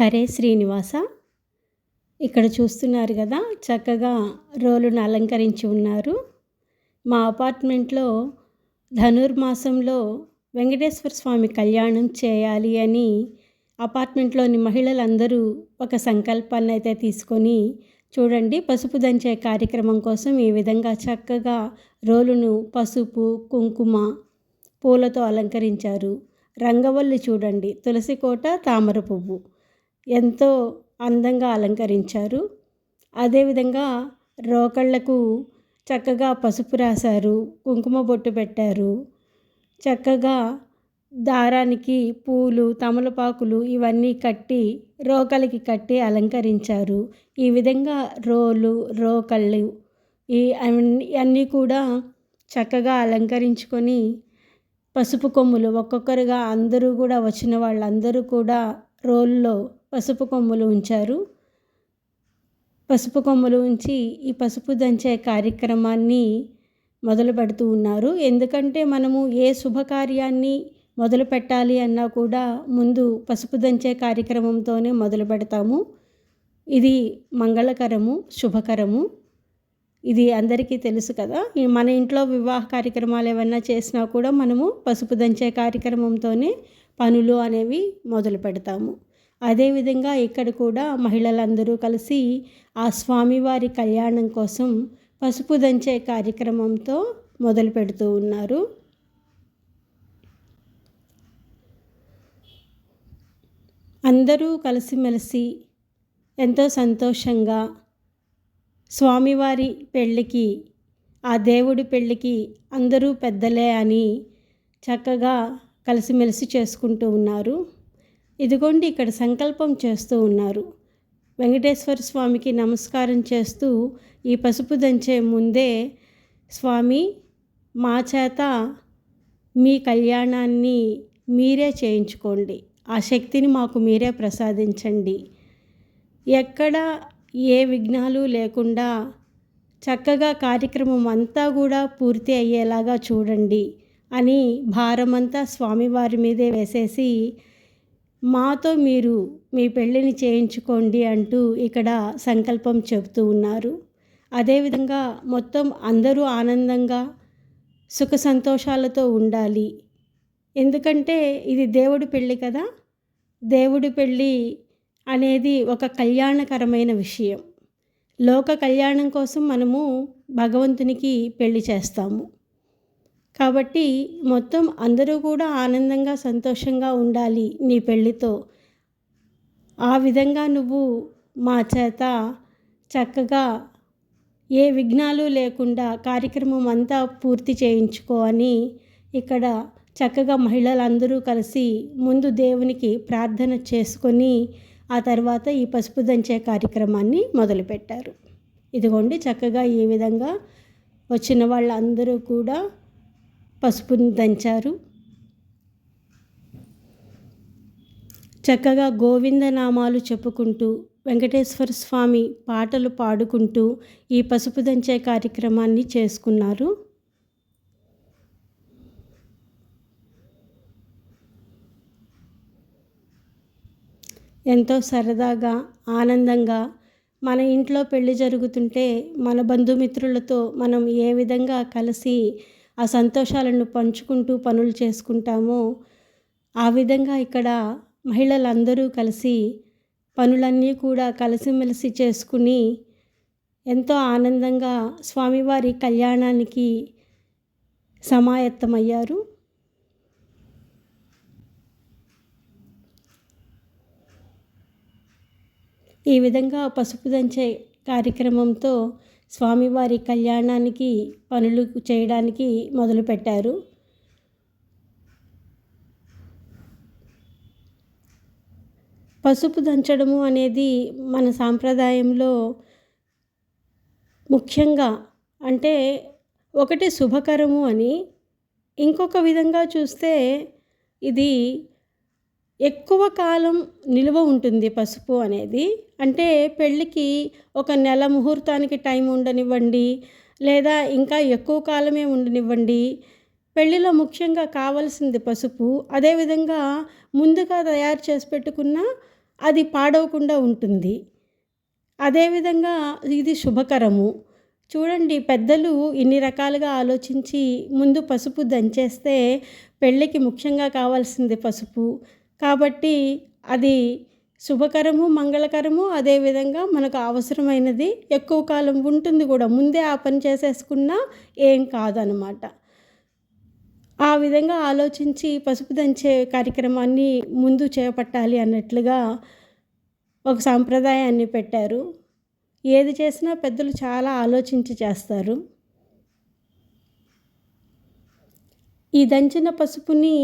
హరే శ్రీనివాస. ఇక్కడ చూస్తున్నారు కదా చక్కగా రోలును అలంకరించి ఉన్నారు. మా అపార్ట్మెంట్లో ధనుర్మాసంలో వెంకటేశ్వర స్వామి కళ్యాణం చేయాలి అని అపార్ట్మెంట్లోని మహిళలందరూ ఒక సంకల్పాన్ని అయితే తీసుకొని చూడండి పసుపు దంచే కార్యక్రమం కోసం ఈ విధంగా చక్కగా రోలును పసుపు కుంకుమ పూలతో అలంకరించారు. రంగవల్లి చూడండి తులసి కోట తామర పువ్వు. ఎంతో అందంగా అలంకరించారు. అదేవిధంగా రోకళ్ళకు చక్కగా పసుపు రాశారు కుంకుమ బొట్టు పెట్టారు. చక్కగా దారానికి పూలు తమలపాకులు ఇవన్నీ కట్టి రోకలికి కట్టి అలంకరించారు. ఈ విధంగా రోలు రోకళ్ళు ఈ అన్నీ కూడా చక్కగా అలంకరించుకొని పసుపు కొమ్ములు ఒక్కొక్కరుగా అందరూ కూడా వచ్చిన వాళ్ళందరూ కూడా రోల్లో పసుపు కొమ్ములు ఉంచారు. పసుపు కొమ్ములు ఉంచి ఈ పసుపు దంచే కార్యక్రమాన్ని మొదలు పెడుతూ ఉన్నారు. ఎందుకంటే మనము ఏ శుభకార్యాన్ని మొదలు పెట్టాలి అన్నా కూడా ముందు పసుపు దంచే కార్యక్రమంతోనే మొదలు పెడతాము. ఇది మంగళకరము శుభకరము. ఇది అందరికీ తెలుసు కదా. మన ఇంట్లో వివాహ కార్యక్రమాలు ఏమన్నా చేసినా కూడా మనము పసుపు దంచే కార్యక్రమంతోనే పనులు అనేవి మొదలు పెడతాము. అదేవిధంగా ఇక్కడ కూడా మహిళలందరూ కలిసి ఆ స్వామివారి కళ్యాణం కోసం పసుపు దంచే కార్యక్రమంతో మొదలు పెడుతూ ఉన్నారు. అందరూ కలిసిమెలిసి ఎంతో సంతోషంగా స్వామివారి పెళ్ళికి ఆ దేవుడి పెళ్ళికి అందరూ పెద్దలే అని చక్కగా కలిసిమెలిసి చేసుకుంటూ ఉన్నారు. ఇదిగోండి ఇక్కడ సంకల్పం చేస్తూ ఉన్నారు. వెంకటేశ్వర స్వామికి నమస్కారం చేస్తూ ఈ పసుపు దంచే ముందే స్వామి మా చేత మీ కళ్యాణాన్ని మీరే చేయించుకోండి. ఆ శక్తిని మాకు మీరే ప్రసాదించండి. ఎక్కడ ఏ విఘ్నాలు లేకుండా చక్కగా కార్యక్రమం అంతా కూడా పూర్తి అయ్యేలాగా చూడండి అని భారమంతా స్వామివారి మీదే వేసేసి మాతో మీరు మీ పెళ్ళిని చేయించుకోండి అంటూ ఇక్కడ సంకల్పం చెబుతూ ఉన్నారు. అదేవిధంగా మొత్తం అందరూ ఆనందంగా సుఖ సంతోషాలతో ఉండాలి. ఎందుకంటే ఇది దేవుడి పెళ్ళి కదా. దేవుడి పెళ్ళి అనేది ఒక కళ్యాణకరమైన విషయం. లోక కళ్యాణం కోసం మనము భగవంతునికి పెళ్ళి చేస్తాము. కాబట్టి మొత్తం అందరూ కూడా ఆనందంగా సంతోషంగా ఉండాలి నీ పెళ్ళితో. ఆ విధంగా నువ్వు మా చేత చక్కగా ఏ విఘ్నాలు లేకుండా కార్యక్రమం అంతా పూర్తి చేయించుకో అని ఇక్కడ చక్కగా మహిళలందరూ కలిసి ముందు దేవునికి ప్రార్థన చేసుకొని ఆ తర్వాత ఈ పసుపు దంచే కార్యక్రమాన్ని మొదలుపెట్టారు. ఇదిగోండి చక్కగా ఈ విధంగా వచ్చిన వాళ్ళందరూ కూడా పసుపుని దంచారు. చక్కగా గోవిందనామాలు చెప్పుకుంటూ వెంకటేశ్వర స్వామి పాటలు పాడుకుంటూ ఈ పసుపు దంచే కార్యక్రమాన్ని చేసుకున్నారు. ఎంతో సరదాగా ఆనందంగా మన ఇంట్లో పెళ్ళి జరుగుతుంటే మన బంధుమిత్రులతో మనం ఏ విధంగా కలిసి ఆ సంతోషాలను పంచుకుంటూ పనులు చేసుకుంటామో ఆ విధంగా ఇక్కడ మహిళలందరూ కలిసి పనులన్నీ కూడా కలిసిమెలిసి చేసుకుని ఎంతో ఆనందంగా స్వామివారి కళ్యాణానికి సమాయత్తమయ్యారు. ఈ విధంగా పసుపు దంచే కార్యక్రమంతో స్వామివారి కళ్యాణానికి పనులు చేయడానికి మొదలుపెట్టారు. పసుపు దంచడము అనేది మన సాంప్రదాయంలో ముఖ్యంగా అంటే ఒకటి శుభకరము అని ఇంకొక విధంగా చూస్తే ఇది ఎక్కువ కాలం నిలువ ఉంటుంది పసుపు అనేది. అంటే పెళ్ళికి ఒక నెల ముహూర్తానికి టైం ఉండనివ్వండి లేదా ఇంకా ఎక్కువ కాలమే ఉండనివ్వండి. పెళ్ళిలో ముఖ్యంగా కావాల్సింది పసుపు. అదేవిధంగా ముందుగా తయారు చేసి పెట్టుకున్న అది పాడవకుండా ఉంటుంది. అదేవిధంగా ఇది శుభకరము. చూడండి పెద్దలు ఇన్ని రకాలుగా ఆలోచించి ముందు పసుపు దంచేస్తే పెళ్ళికి ముఖ్యంగా కావాల్సింది పసుపు. కాబట్టి అది శుభకరము మంగళకరము అదేవిధంగా మనకు అవసరమైనది. ఎక్కువ కాలం ఉంటుంది కూడా ముందే ఆ పని చేసేసుకున్నా ఏం కాదనమాట. ఆ విధంగా ఆలోచించి పసుపు దంచే కార్యక్రమాన్ని ముందు చేపట్టాలి అన్నట్లుగా ఒక సాంప్రదాయాన్ని పెట్టారు. ఏది చేసినా పెద్దలు చాలా ఆలోచించి చేస్తారు. ఈ దంచిన పసుపుని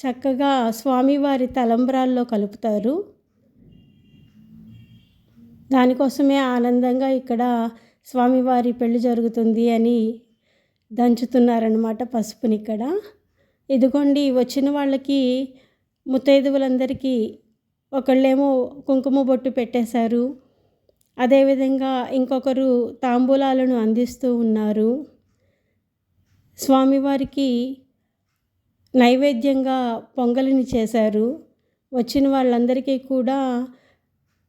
చక్కగా స్వామివారి తలంబ్రాల్లో కలుపుతారు. దానికోసమే ఆనందంగా ఇక్కడ స్వామివారి పెళ్ళి జరుగుతుంది అని దంచుతున్నారనమాట పసుపుని ఇక్కడ. ఇదిగోండి వచ్చిన వాళ్ళకి ముత్తైదువులందరికీ ఒకళ్ళేమో కుంకుమ బొట్టు పెట్టేశారు. అదేవిధంగా ఇంకొకరు తాంబూలాలను అందిస్తూ ఉన్నారు. స్వామివారికి నైవేద్యంగా పొంగలిని చేశారు. వచ్చిన వాళ్ళందరికీ కూడా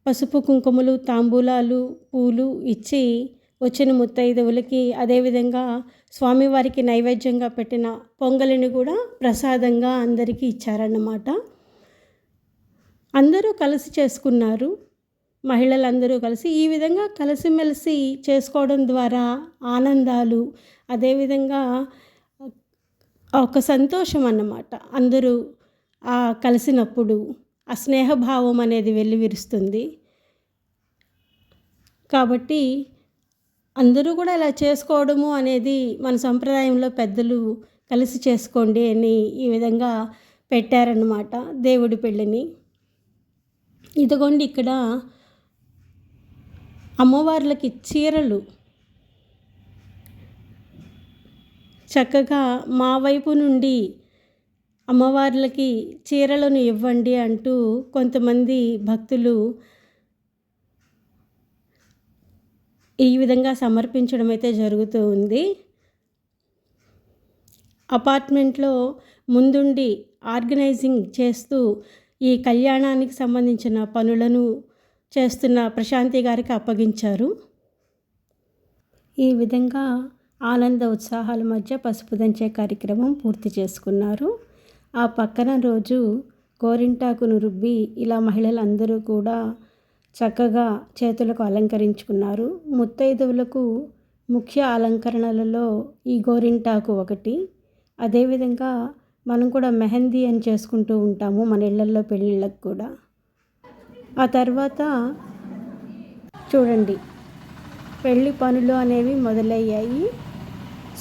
పసుపు కుంకుమలు తాంబూలాలు పూలు ఇచ్చి వచ్చిన ముత్తైదువులకి అదేవిధంగా స్వామివారికి నైవేద్యంగా పెట్టిన పొంగలిని కూడా ప్రసాదంగా అందరికీ ఇచ్చారన్నమాట. అందరూ కలిసి చేసుకున్నారు. మహిళలందరూ కలిసి ఈ విధంగా కలిసిమెలిసి చేసుకోవడం ద్వారా ఆనందాలు అదేవిధంగా ఒక సంతోషం అన్నమాట అందరూ కలిసినప్పుడు ఆ స్నేహభావం అనేది వెల్లివిరుస్తుంది. కాబట్టి అందరూ కూడా ఇలా చేసుకోవడము అనేది మన సంప్రదాయంలో పెద్దలు కలిసి చేసుకోండి అని ఈ విధంగా పెట్టారన్నమాట దేవుడి పెళ్ళిని. ఇదిగోండి ఇక్కడ అమ్మవార్లకి చీరలు చక్కగా మా వైపు నుండి అమ్మవార్లకి చీరలను ఇవ్వండి అంటూ కొంతమంది భక్తులు ఈ విధంగా సమర్పించడం అయితే జరుగుతూ ఉంది. అపార్ట్మెంట్లో ముందుండి ఆర్గనైజింగ్ చేస్తూ ఈ కళ్యాణానికి సంబంధించిన పనులను చేస్తున్న ప్రశాంతి గారికి అప్పగించారు. ఈ విధంగా ఆనంద ఉత్సాహాల మధ్య పసుపు దంచే కార్యక్రమం పూర్తి చేసుకున్నారు. ఆ పక్కన రోజు గోరింటాకును రుబ్బి ఇలా మహిళలందరూ కూడా చక్కగా చేతులకు అలంకరించుకున్నారు. ముత్తైదువులకు ముఖ్య అలంకరణలలో ఈ గోరింటాకు ఒకటి. అదేవిధంగా మనం కూడా మెహందీ అని చేసుకుంటూ ఉంటాము మన ఇళ్ళల్లో పెళ్ళిళ్ళకు కూడా. ఆ తర్వాత చూడండి పెళ్ళి పనులు అనేవి మొదలయ్యాయి.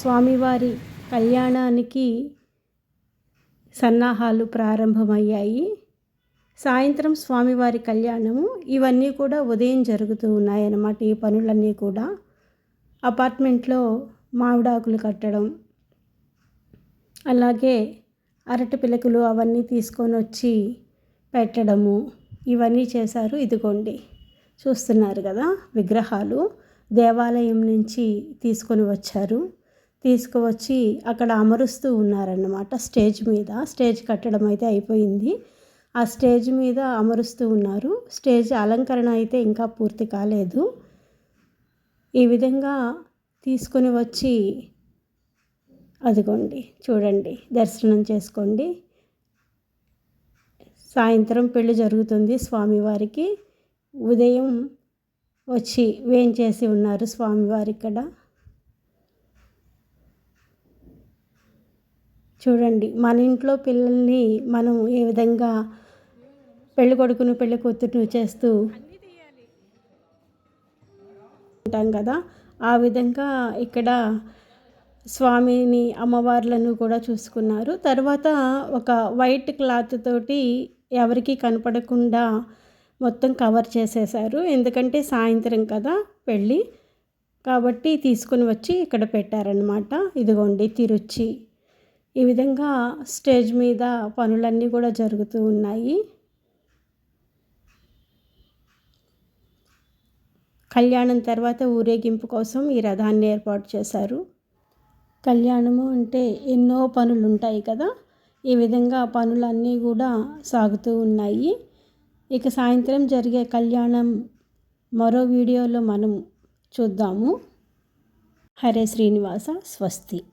స్వామివారి కళ్యాణానికి సన్నాహాలు ప్రారంభమయ్యాయి. సాయంత్రం స్వామివారి కళ్యాణము. ఇవన్నీ కూడా ఉదయం జరుగుతూ ఉన్నాయన్నమాట. ఈ పనులన్నీ కూడా అపార్ట్మెంట్లో మామిడాకులు కట్టడం అలాగే అరటి పిలకలు అవన్నీ తీసుకొని వచ్చి పెట్టడము ఇవన్నీ చేశారు. ఇదిగోండి చూస్తున్నారు కదా విగ్రహాలు. దేవాలయం నుంచి తీసుకొని వచ్చారు. తీసుకువచ్చి అక్కడ అమరుస్తూ ఉన్నారన్నమాట స్టేజ్ మీద. స్టేజ్ కట్టడం అయితే అయిపోయింది. ఆ స్టేజ్ మీద అమరుస్తూ ఉన్నారు. స్టేజ్ అలంకరణ అయితే ఇంకా పూర్తి కాలేదు. ఈ విధంగా తీసుకొని వచ్చి అదిగోండి చూడండి దర్శనం చేసుకోండి. సాయంత్రం పెళ్ళి జరుగుతుంది స్వామివారికి. ఉదయం వచ్చి వేంచేసి ఉన్నారు స్వామివారి ఇక్కడ. చూడండి మన ఇంట్లో పిల్లల్ని మనం ఏ విధంగా పెళ్ళి కొడుకును పెళ్ళి కూతురును చేస్తూ ఉంటాం కదా ఆ విధంగా ఇక్కడ స్వామిని అమ్మవార్లను కూడా చూసుకున్నారు. తర్వాత ఒక వైట్ క్లాత్ తోటి ఎవరికి కనపడకుండా మొత్తం కవర్ చేసేసారు ఎందుకంటే సాయంత్రం కదా పెళ్ళి కాబట్టి తీసుకుని వచ్చి ఇక్కడ పెట్టారనమాట ఇదిగోండి తిరుచి. ఈ విధంగా స్టేజ్ మీద పనులన్నీ కూడా జరుగుతూ ఉన్నాయి. కళ్యాణం తర్వాత ఊరేగింపు కోసం ఈ రథాన్ని ఏర్పాటు చేశారు. కళ్యాణము అంటే ఎన్నో పనులు ఉంటాయి కదా ఈ విధంగా పనులన్నీ కూడా సాగుతూ ఉన్నాయి. ఇక సాయంత్రం జరిగే కళ్యాణం మరో వీడియోలో మనం చూద్దాము. హరే శ్రీనివాస స్వస్తి.